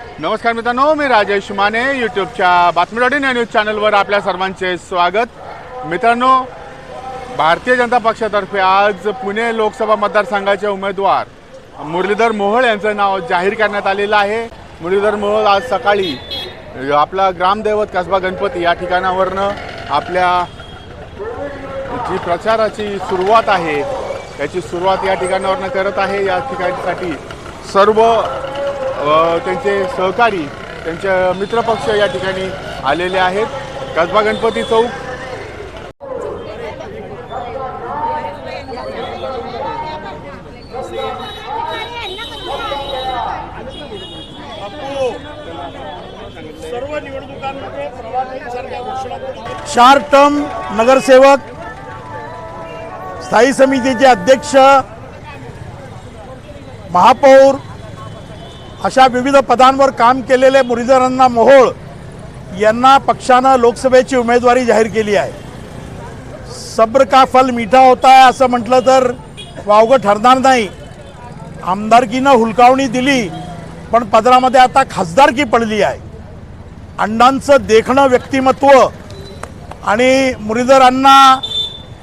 नमस्कार मित्रांनो मी राजेश माने यूट्यूबच्या बातमी डॉट इन या न्यूज चॅनलवर आपल्या सर्वांचे स्वागत. मित्रांनो भारतीय जनता पक्षातर्फे आज पुणे लोकसभा मतदारसंघाचे उमेदवार मुरलीधर मोहोळ यांचं नाव जाहीर करण्यात आलेलं आहे. मुरलीधर मोहोळ आज सकाळी आपला ग्रामदैवत कसबा गणपती या ठिकाणावरनं आपल्या जी प्रचाराची सुरुवात आहे त्याची सुरुवात या ठिकाणावरनं करत आहे. या ठिकाणसाठी सर्व त्यांचे सहकारी त्यांचे मित्रपक्ष या ठिकाणी आलेले आहेत. कसबा गणपती चौक. चार टर्म नगरसेवक स्थायी समितीचे अध्यक्ष महापौर अशा विविध पदांवर काम केलेले मुरलीधरांना मोहोळ यांना पक्षानं लोकसभेची उमेदवारी जाहीर केली आहे. सब्र का फल मिठा होता है असं म्हटलं तर वावगं ठरणार नाही. आमदारकीनं हुलकावणी दिली पण पदरामध्ये आता खासदारकी पडली आहे. अण्णांचं देखणं व्यक्तिमत्व आणि मुरलीधर अण्णा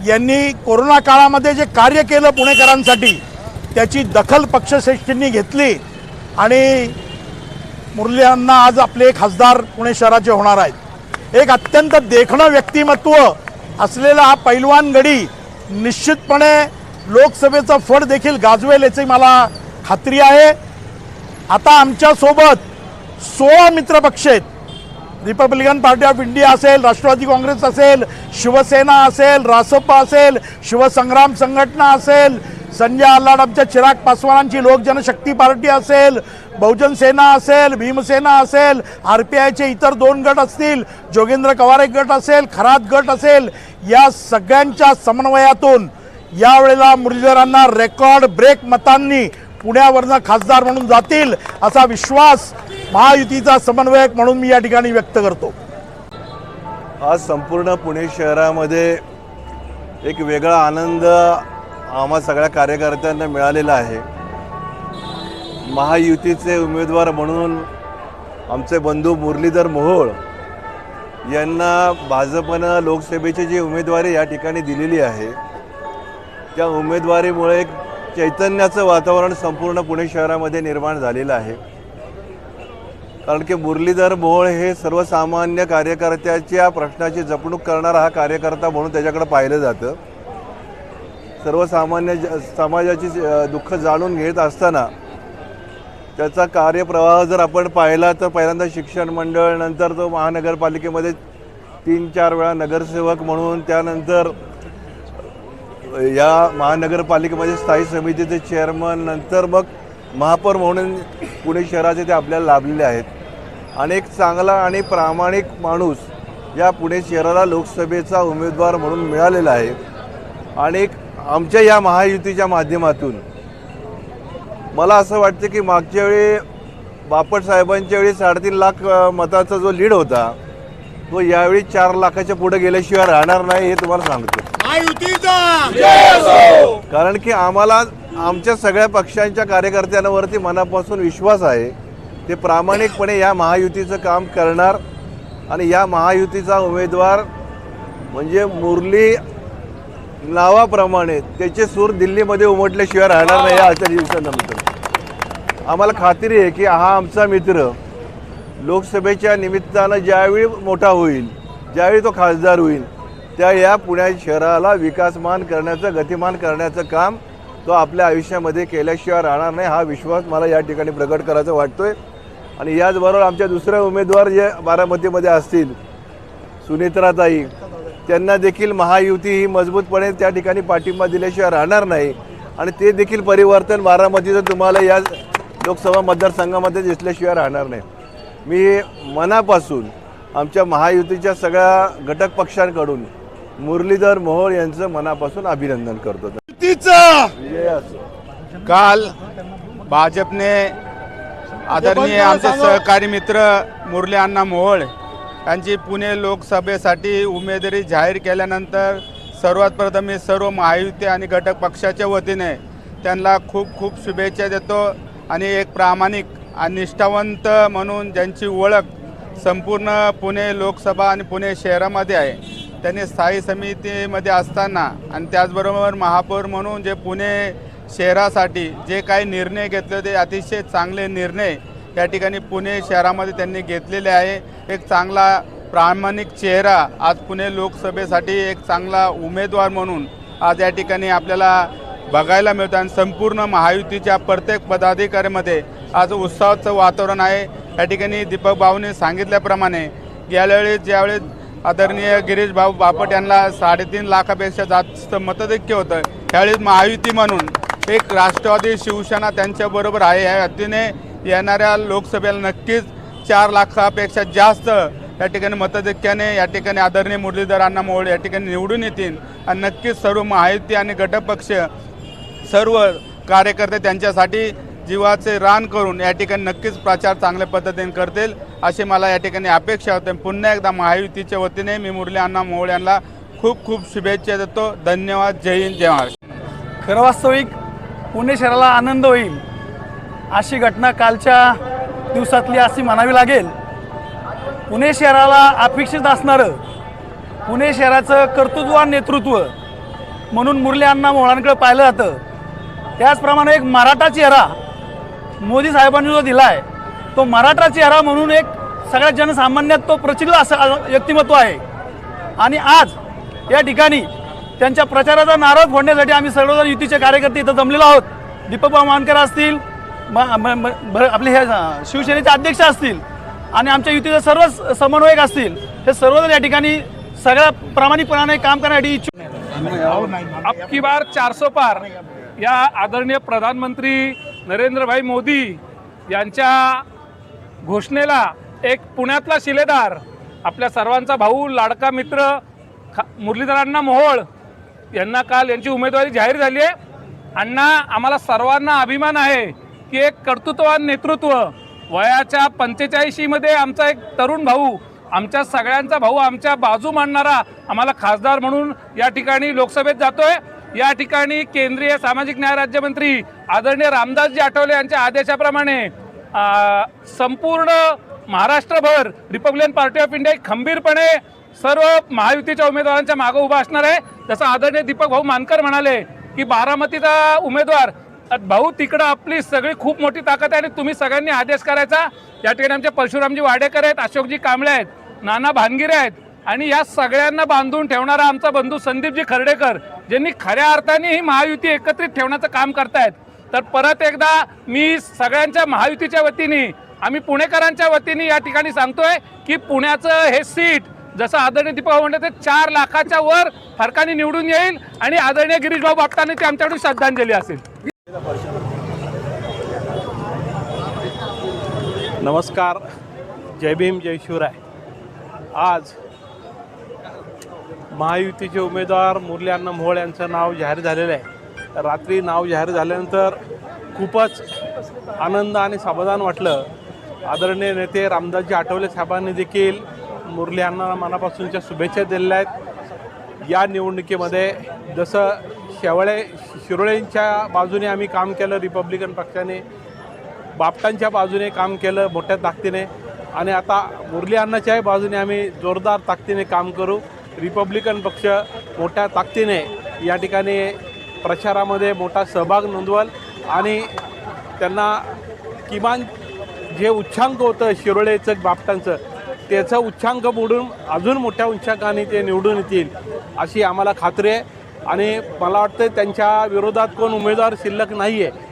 यांनी कोरोना काळामध्ये जे कार्य केलं पुणेकरांसाठी त्याची दखल पक्षश्रेष्ठींनी घेतली. आणि मुरली अण्णा आज आपले खासदार पुणे शहराचे होणार आहेत. एक अत्यंत देखणं व्यक्तिमत्व असलेला हा पैलवान गडी निश्चितपणे लोकसभेचं फड देखील गाजवेल याची मला खात्री आहे. आता आमच्यासोबत सोळा मित्रपक्ष आहेत. रिपब्लिकन पार्टी ऑफ इंडिया असेल राष्ट्रवादी काँग्रेस असेल शिवसेना असेल रासप असेल शिवसंग्राम संघटना असेल संजय आल्लाडमच्या चिराग पासवानांची लोक जनशक्ती पार्टी असेल बहुजन सेना असेल भीमसेना असेल आर पी आयचे इतर दोन गट असतील जोगेंद्र कवारे गट असेल खरात गट असेल या सगळ्यांच्या समन्वयातून यावेळेला मुरलीधरांना रेकॉर्ड ब्रेक मतांनी पुण्यावरनं खासदार म्हणून जातील असा विश्वास महायुतीचा समन्वयक म्हणून मी या ठिकाणी व्यक्त करतो. आज संपूर्ण पुणे शहरामध्ये एक वेगळा आनंद आम्हा सगळ्या कार्यकर्त्यांना मिळालेला आहे. महायुतीचे उमेदवार म्हणून आमचे बंधू मुरलीधर मोहोळ यांना भाजपनं लोकसभेची जी उमेदवारी या ठिकाणी दिलेली आहे त्या उमेदवारीमुळे एक चैतन्याचं वातावरण संपूर्ण पुणे शहरामध्ये निर्माण झालेलं आहे. कारण की मुरलीधर मोहोळ हे सर्वसामान्य कार्यकर्त्याच्या प्रश्नाची जपणूक करणारा हा कार्यकर्ता म्हणून त्याच्याकडे पाहिलं जातं. सर्वसामान्य ज समाजाची दुःख जाणून घेत असताना त्याचा कार्यप्रवाह जर आपण पाहिला तर पहिल्यांदा शिक्षण मंडळ नंतर तो महानगरपालिकेमध्ये तीन चार वेळा नगरसेवक म्हणून त्यानंतर या महानगरपालिकेमध्ये स्थायी समितीचे चेअरमन नंतर मग महापौर म्हणून पुणे शहराचे ते आपल्याला लाभलेले आहेत. आणि एक चांगला आणि प्रामाणिक माणूस या पुणे शहराला लोकसभेचा उमेदवार म्हणून मिळालेला आहे. आणि एक आमच्या या महायुतीच्या माध्यमातून मला असं वाटतं की मागच्या वेळी बापट साहेबांच्या वेळी साडेतीन लाख मताचा जो लीड होता तो यावेळी चार लाखाच्या पुढे गेल्याशिवाय राहणार नाही हे तुम्हाला सांगतो. कारण की आम्हाला आमच्या सगळ्या पक्षांच्या कार्यकर्त्यांवरती मनापासून विश्वास आहे. ते प्रामाणिकपणे या महायुतीचं काम करणार आणि या महायुतीचा उमेदवार म्हणजे मुरली नावाप्रमाणे त्याचे सूर दिल्लीमध्ये उमटल्याशिवाय राहणार नाही या आजच्या दिवसानंतर आम्हाला खात्री आहे की हा आमचा मित्र लोकसभेच्या निमित्तानं ज्यावेळी मोठा होईल ज्यावेळी तो खासदार होईल त्या या पुणे शहराला विकासमान करण्याचं गतिमान करण्याचं काम तो आपल्या आयुष्यामध्ये केल्याशिवाय राहणार नाही हा विश्वास मला या ठिकाणी प्रकट करायचा वाटतोय. आणि याचबरोबर आमच्या दुसऱ्या उमेदवार जे बारामतीमध्ये असतील सुनेत्राताई त्यांना देखील महायुती ही मजबूतपणे त्या ठिकाणी पाठिंबा दिल्याशिवाय राहणार नाही. आणि ते देखील परिवर्तन बारामतीचं तुम्हाला या लोकसभा मतदारसंघामध्ये दिसल्याशिवाय राहणार नाही. मी मनापासून आमच्या महायुतीच्या सगळ्या घटक पक्षांकडून मुरलीधर मोहोळ यांचं मनापासून अभिनंदन करतो. काल भाजपने आदरणीय आमचे सहकारी मित्र मुरली अण्णा मोहोळ त्यांची पुणे लोकसभेसाठी उमेदवारी जाहीर केल्यानंतर सर्वात प्रथम मी सर्व महायुती आणि घटक पक्षाच्या वतीने त्यांना खूप खूप शुभेच्छा देतो आणि एक प्रामाणिक आणि निष्ठावंत म्हणून ज्यांची ओळख संपूर्ण पुणे लोकसभा आणि पुणे शहरामध्ये आहे त्यांनी स्थायी समितीमध्ये असताना आणि त्याचबरोबर महापौर म्हणून जे पुणे शहरासाठी जे काही निर्णय घेतले होते अतिशय चांगले निर्णय या ठिकाणी पुणे शहरामध्ये त्यांनी घेतलेले आहे. एक चांगला प्रामाणिक चेहरा आज पुणे लोकसभेसाठी एक चांगला उमेदवार म्हणून आज या ठिकाणी आपल्याला बघायला मिळतं आणि संपूर्ण महायुतीच्या प्रत्येक पदाधिकाऱ्यामध्ये आज उत्साहाचं वातावरण आहे. या ठिकाणी दीपक भाऊने सांगितल्याप्रमाणे गेल्यावेळी ज्यावेळेस आदरणीय गिरीश भाऊ बापट यांना साडेतीन लाखापेक्षा जास्त मतदैक्य होतं त्यावेळी महायुती म्हणून एक राष्ट्रवादी शिवसेना त्यांच्याबरोबर आहे. या व्यक्तीने येणाऱ्या लोकसभेला नक्कीच चार लाखापेक्षा जास्त या ठिकाणी मतदैक्याने या ठिकाणी आदरणीय मुरलीधर अण्णा मोहोळ या ठिकाणी निवडून येतील. आणि नक्कीच सर्व महायुती आणि गटपक्ष सर्व कार्यकर्ते त्यांच्यासाठी जीवाचे रान करून या ठिकाणी नक्कीच प्रचार चांगल्या पद्धतीने करतील अशी मला या ठिकाणी अपेक्षा होते. पुन्हा एकदा महायुतीच्या वतीने मी मुरली अण्णा मोहोळ यांना खूप खूप शुभेच्छा देतो. धन्यवाद. जय हिंद. जय महाराष्ट्र. खरं वास्तविक पुणे शहराला आनंद होईल. अशी घटना कालच्या दिवसातली अशी म्हणावी लागेल. पुणे शहराला अपेक्षित असणारं पुणे शहराचं कर्तृत्ववान नेतृत्व म्हणून मुरली अण्णा मोहळांकडे पाहिलं जातं. त्याचप्रमाणे एक मराठा चेहरा मोदी साहेबांनी जो दिला आहे तो मराठा चेहरा म्हणून एक सगळ्या जनसामान्यात तो प्रचित असं व्यक्तिमत्व आहे. आणि आज या ठिकाणी त्यांच्या प्रचाराचा नारळ फोडण्यासाठी आम्ही सर्वजण युतीचे कार्यकर्ते इथं जमलेलो आहोत. दीपकभाऊ मानकर असतील म- आपले हे शिवसेनेचे अध्यक्ष असतील आणि आमच्या युतीचे सर्व समन्वयक असतील हे सर्वजण या ठिकाणी सगळ्या प्रामाणिकपणाने काम करण्यासाठी इच्छुक अबकी अब की बार 400 पार. या आदरणीय प्रधानमंत्री नरेंद्रभाई मोदी यांच्या घोषणेला एक पुण्यातला शिलेदार आपल्या सर्वांचा भाऊ लाडका मित्र खा मुरलीधरांना मोहोळ यांना काल यांची उमेदवारी जाहीर झाली आहे. अण्णा आम्हाला सर्वांना अभिमान आहे. की एक कर्तृत्ववान नेतृत्व. वयाच्या पंचेचाळीशीमध्ये आमचा एक तरुण भाऊ आमच्या सगळ्यांचा भाऊ आमच्या बाजू मांडणारा आम्हाला खासदार म्हणून या ठिकाणी लोकसभेत जातोय. या ठिकाणी केंद्रीय सामाजिक न्याय राज्यमंत्री आदरणीय रामदासजी आठवले यांच्या आदेशाप्रमाणे संपूर्ण महाराष्ट्रभर रिपब्लिकन पार्टी ऑफ इंडिया खंबीरपणे सर्व महायुतीच्या उमेदवारांच्या मागं उभा असणार आहे. जसं आदरणीय दीपक भाऊ मानकर म्हणाले की बारामतीचा उमेदवार भाऊ तिकडं आपली सगळी खूप मोठी ताकद आहे आणि तुम्ही सगळ्यांनी आदेश करायचा. या ठिकाणी आमचे परशुरामजी वाडेकर आहेत अशोकजी कांबळे आहेत नाना भानगिरे आहेत आणि या सगळ्यांना बांधून ठेवणारा आमचा बंधू संदीपजी खर्डेकर ज्यांनी खऱ्या अर्थाने ही महायुती एकत्रित ठेवण्याचं काम करतायत. तर परत एकदा मी सगळ्यांच्या महायुतीच्या वतीने आम्ही पुणेकरांच्या वतीने या ठिकाणी सांगतोय की पुण्याचं हे सीट जसं आदरणीय दीपक म्हणतात ते चार लाखाच्या वर फरकाने निवडून येईल आणि आदरणीय गिरीशभाऊ बापटाने ते आमच्याकडून श्रद्धांजली असेल. नमस्कार जय भीम जय शिवराय. आज महायुतीचे उमेदवार मुरली अण्णा मोहोळ यांचं नाव जाहीर झालेलं आहे. रात्री नाव जाहीर झाल्यानंतर खूपच आनंद आणि समाधान वाटलं. आदरणीय नेते रामदासजी आठवले साहेबांनी देखील मुरली अण्णा मनापासूनच्या शुभेच्छा दिलेल्या आहेत. या निवडणुकीमध्ये जसं शेवळे शिरोळेंच्या बाजूने आम्ही काम केलं रिपब्लिकन पक्षाने. बापटांच्या बाजूने काम केलं मोठ्या ताकदीने. आणि आता मुरली अण्णाच्याही बाजूने आम्ही जोरदार ताकदीने काम करू. रिपब्लिकन पक्ष मोठ्या ताकदीने या ठिकाणी प्रचारामध्ये मोठा सहभाग नोंदवाल. आणि त्यांना किमान जे उच्चांक होतं शिरोळेचं बापटांचं त्याचं उच्चांक मोडून अजून मोठ्या उच्चांकाने ते निवडून येतील अशी आम्हाला खात्री आहे. आणि मला वाटतं त्यांच्या विरोधात कोण उमेदवार शिल्लक नाही आहे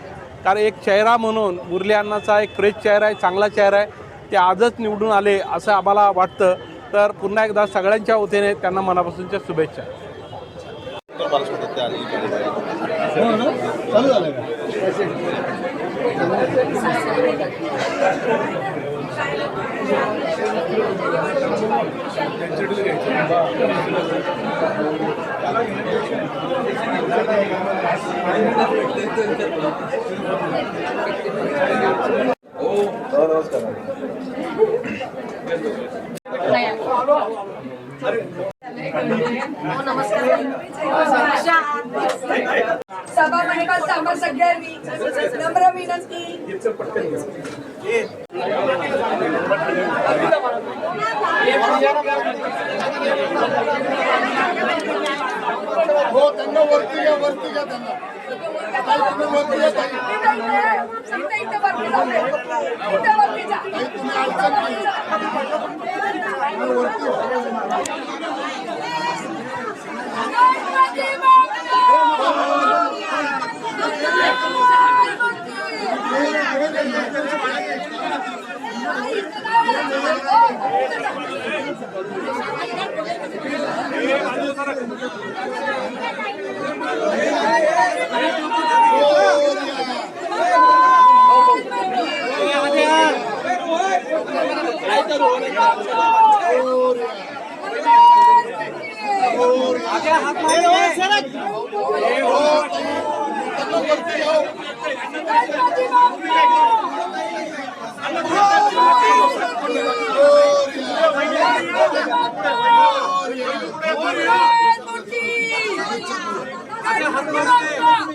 कारण एक चेहरा म्हणून मुरली अण्णाचा एक फ्रेश चेहरा आहे चांगला चेहरा आहे. ते आजच निवडून आले असं आम्हाला वाटतं. तर पुन्हा एकदा सगळ्यांच्या वतीने त्यांना मनापासूनच्या शुभेच्छा. सभा मणिपाल आम्हा सगळ्यांनी नम्र विनंती हो त्यांना वरती घ्या वरती घ्या त्यांना ताई, तुम्ही वरती घ्या ताई. इथे इथे वरती जाऊ दे. इथे वरती जा. ताई, तुम्ही अडचण नाही तुम्ही वरती व्हा. गणपती गणपती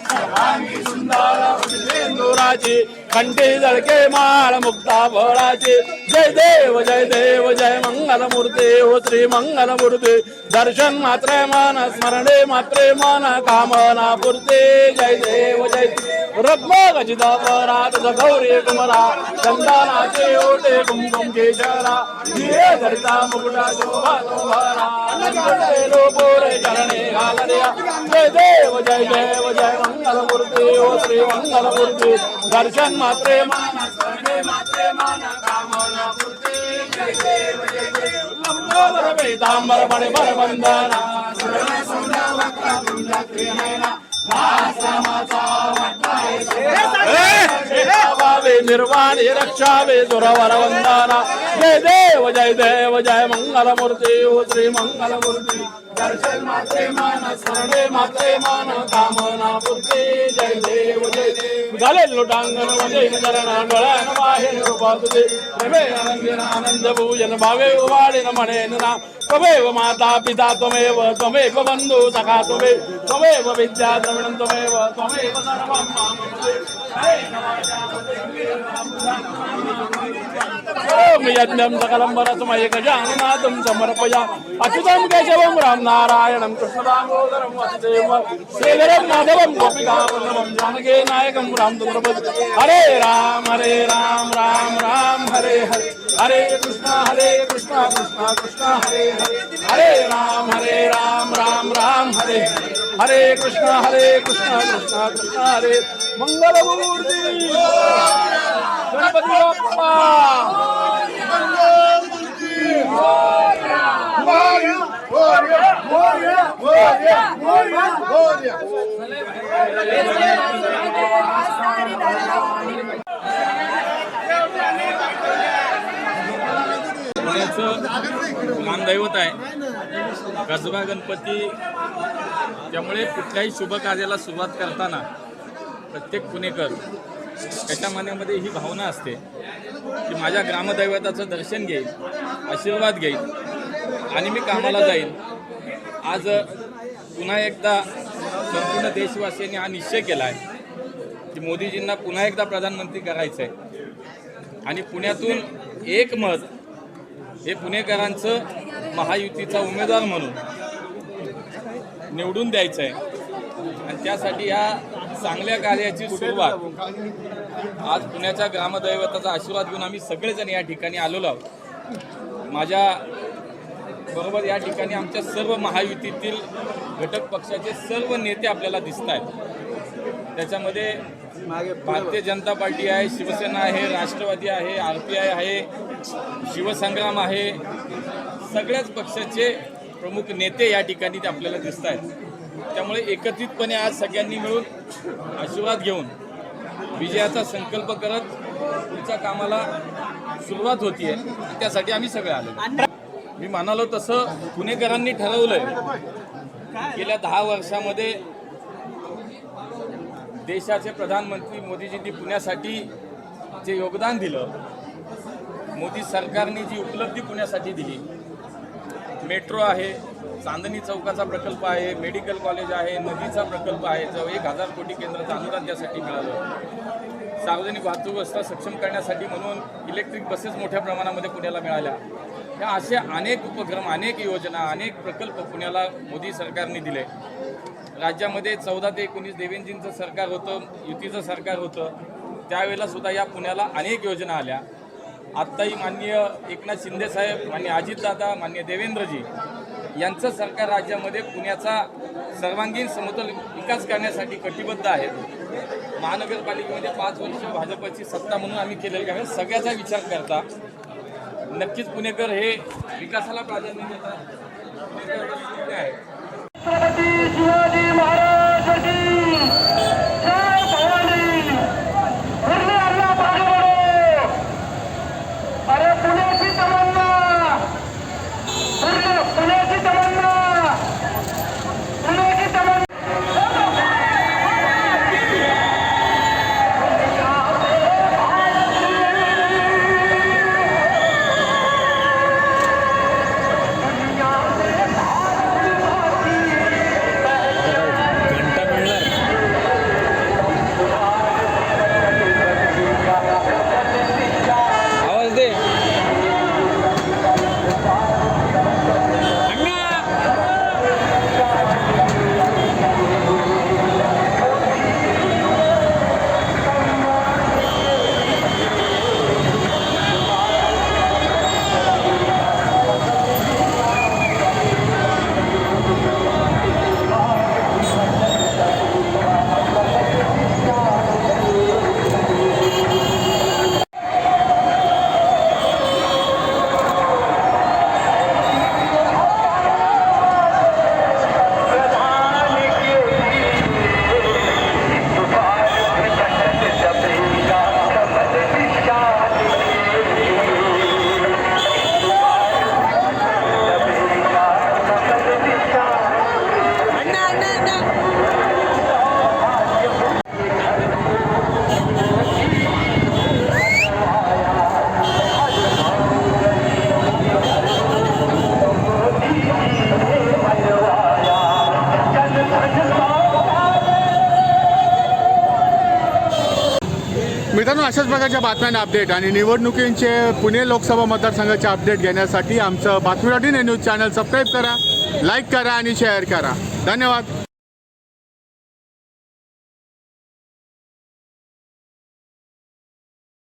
का सुंदर सिंदुराची कंठी जळके माळ मुक्ता फळाची. जय देव जय देव जय मंगल मूर्ती हो श्री मंगल मूर्ती दर्शन मात्र मान स्मरणे मात्र मान कामना पुरते. जय देव जय रत्न गजित गौरी कुमरा चंदनाचे ओटे कुमकुम केशरा हिरे धरता मुकुटा शोभा शोभरा नंदे चरणे घालरिया. जय देव जय देव जय मंगल मूर्ती ओ श्री मंगल मूर्ती दर्शन मात्रे मान मात्रे कामना देव लंबोदर पीतांबर बर वंदना. सुरने सुंदर वक्र निर्वाणी रक्षावे दुरवर वंदना. जय देव जय देव जय मंगलमूर्ती ओ श्री मंगलमूर्ती. मूर्ती दर्शन मात्रे मान स्मरणे मात्रे मान कामना पुरते जय देव जय देव झाले लोटांगणमध्ये चरण डोळ्यान बाहेर रूपा तुझे प्रेमे आनंदीन आनंद भूजन भावे वाडेन म्हणेन ना त्वमेव माता पिता त्वमेव त्वमेव बंधु सखा त्वमेव त्वमेव विद्या द्रविणं त्वमेव त्वमेव सर्वं मामस्तु ఓం యజ్ఞం సకలంబరసుమయకజాం నాథం సమర్పయా. అచ్యుతం కేశవం రామ్ నారాయణం కృష్ణదామోదరం వసుదేవ. శ్రీధరం మాధవం గోపికావల్లభం జానకే నాయకం రామ్ దుర్పతి హరే రామ హరే రామ రామ రామ హరే హరే. హరే కృష్ణ హరే కృష్ణ కృష్ణ కృష్ణ హరే హరే. హరే రామ హరే రామ రామ రామ హరే. హరే కృష్ణ హరే కృష్ణ కృష్ణ కృష్ణ హరే मंगल मूर्ती गणपती बाप्पा। पुण्याचं आहे. कसबा गणपती त्यामुळे कुठल्याही शुभ कार्याला सुरुवात करताना प्रत्येक पुणेकर त्याच्या मनामध्ये ही भावना असते की माझ्या ग्रामदैवताचं दर्शन घेईल आशीर्वाद घेईल आणि मी कामाला जाईल. आज पुन्हा एकदा संपूर्ण देशवासियांनी हा निश्चय केला आहे की मोदीजींना पुन्हा एकदा प्रधानमंत्री करायचं आहे आणि पुण्यातून एक मत हे पुणेकरांचं महायुतीचा उमेदवार म्हणून निवडून द्यायचं आहे आणि त्यासाठी या चांगल्या कार्याची सुरुवात. आज पुण्याच्या ग्रामदैवताचा आशीर्वाद घेऊन आम्ही सगळेजण या ठिकाणी आलेलो आहोत. माझ्या बरोबर या ठिकाणी आमच्या सर्व महायुतीतील घटक पक्षाचे सर्व नेते आपल्याला दिसत आहेत. त्याच्यामध्ये भारतीय जनता पार्टी आहे शिवसेना आहे राष्ट्रवादी आहे आर पी आय आहे शिवसंग्राम आहे. सगळ्याच पक्षाचे प्रमुख नेते या ठिकाणी ते आपल्याला दिसत आहेत. त्यामुळे एकत्रितपणे आज सगळ्यांनी मिळून आशीर्वाद घेऊन विजयाचा संकल्प करत पुढच्या कामाला सुरुवात होतीये. त्यासाठी आम्ही सगळे आलो मी म्हणालो तसं पुणेकरांनी ठरवलंय गेल्या दहा वर्षामध्ये देशाचे प्रधानमंत्री मोदीजींनी पुण्यासाठी जे योगदान दिलं मोदी सरकारने जी उपलब्धी पुण्यासाठी दिली मेट्रो आहे चांदणी चौकाचा प्रकल्प आहे मेडिकल कॉलेज आहे नदीचा प्रकल्प आहे जो एक हजार कोटी केंद्राचं अनुदान त्यासाठी मिळालं. सार्वजनिक वाहतूक व्यवस्था सक्षम करण्यासाठी म्हणून इलेक्ट्रिक बसेस मोठ्या प्रमाणामध्ये पुण्याला मिळाल्या. ह्या असे अनेक उपक्रम अनेक योजना अनेक प्रकल्प पुण्याला मोदी सरकारने दिले. राज्यामध्ये चौदा ते एकोणीस देवेंजींचं सरकार होतं युतीचं सरकार होतं. त्यावेळेला सुद्धा या पुण्याला अनेक योजना आल्या. आत्ताही माननीय एकनाथ शिंदेसाहेब मान्य अजितदादा मान्य देवेंद्रजी यांचं सरकार राज्यामध्ये पुण्याचा सर्वांगीण समतोल विकास करण्यासाठी कटिबद्ध आहे. महानगरपालिकेमध्ये पाच वर्ष भाजपची सत्ता म्हणून आम्ही केलेलं आहे. सगळ्याचा विचार करता नक्कीच पुणेकर हे विकासाला प्राधान्य देतात पुणेकर आहे. अशाच प्रकारच्या बातम्यांना अपडेट आणि निवडणुकींचे पुणे लोकसभा मतदारसंघाचे अपडेट घेण्यासाठी आमचं Batmi dot in news channel subscribe करा लाईक करा आणि शेअर करा. धन्यवाद.